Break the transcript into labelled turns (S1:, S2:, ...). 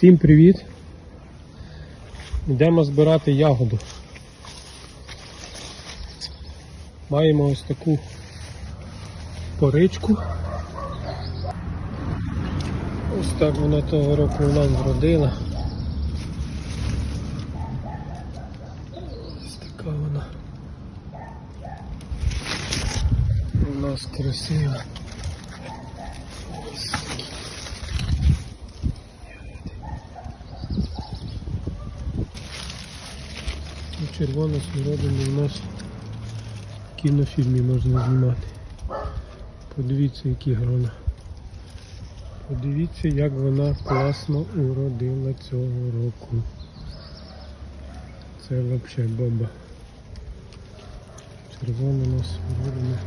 S1: Всім привіт! Йдемо збирати ягоду. Маємо ось таку поричку. Ось так вона того року у нас зродила. Ось така вона. У нас красива. Ну, Червона смородина у нас в кінофільмі можна знімати. Подивіться, які грона. Подивіться, як вона класно уродила цього року. Це взагалі бомба. Червона нас смородина.